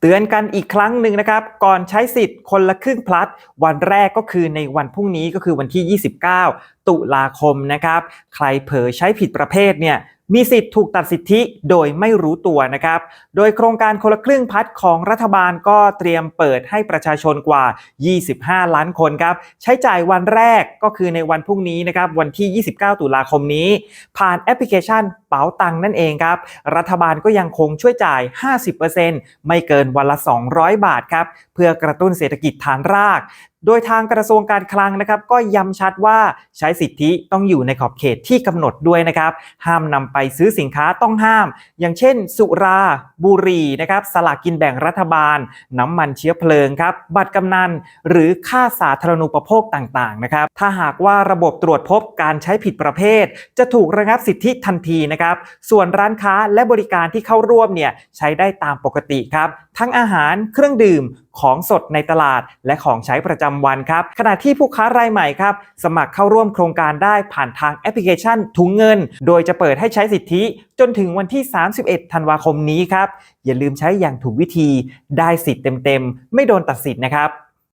เตือนกันอีกครั้งหนึ่งนะครับ ก่อนใช้สิทธิ์คนละครึ่งพลัส วันแรกก็คือในวันพรุ่งนี้ก็คือวันที่ 29 ตุลาคมนะครับ ใครเผลอใช้ผิดประเภทเนี่ย มีสิทธิ์ถูกตัดสิทธิโดยไม่รู้ตัวนะครับ โดยโครงการคนละครึ่งพัดของรัฐบาลก็เตรียมเปิดให้ประชาชนกว่า 25 ล้านคนครับ ใช้จ่ายวันแรกก็คือในวันพรุ่งนี้นะครับ วันที่ 29 ตุลาคมนี้ ผ่านแอปพลิเคชันเป๋าตังนั่นเองครับ รัฐบาลก็ยังคงช่วยจ่าย 50%ไม่เกินวันละ 200 บาทครับ เพื่อกระตุ้นเศรษฐกิจฐานราก โดยทางกระทรวงการคลังนะครับ ก็ย้ำชัดว่าใช้สิทธิต้องอยู่ในขอบเขตที่กำหนดด้วยนะครับ ห้ามนำไปซื้อสินค้าต้องห้าม อย่างเช่น สุราบุหรี่นะครับสลากกินแบ่งรัฐบาล น้ำมันเชื้อเพลิงครับ บัตรกำนัน หรือค่าสาธารณูปโภคต่างๆนะครับ ถ้าหากว่าระบบตรวจพบการใช้ผิดประเภท จะถูกระงับสิทธิทันทีนะครับ ส่วนร้านค้าและบริการที่เข้าร่วมเนี่ยใช้ได้ตามปกติครับ ทั้งอาหารเครื่องดื่มของสดในตลาด และของใช้ประจำวันครับ ขณะที่ผู้ค้ารายใหม่ครับ สมัครเข้าร่วมโครงการได้ผ่านทางแอปพลิเคชันถุงเงิน โดยจะเปิดให้ใช้สิทธิจนถึงวันที่ 31 ธันวาคมนี้ครับ อย่าลืมใช้อย่างถูกวิธี ได้สิทธิ์เต็มๆ ไม่โดนตัดสิทธิ์นะครับ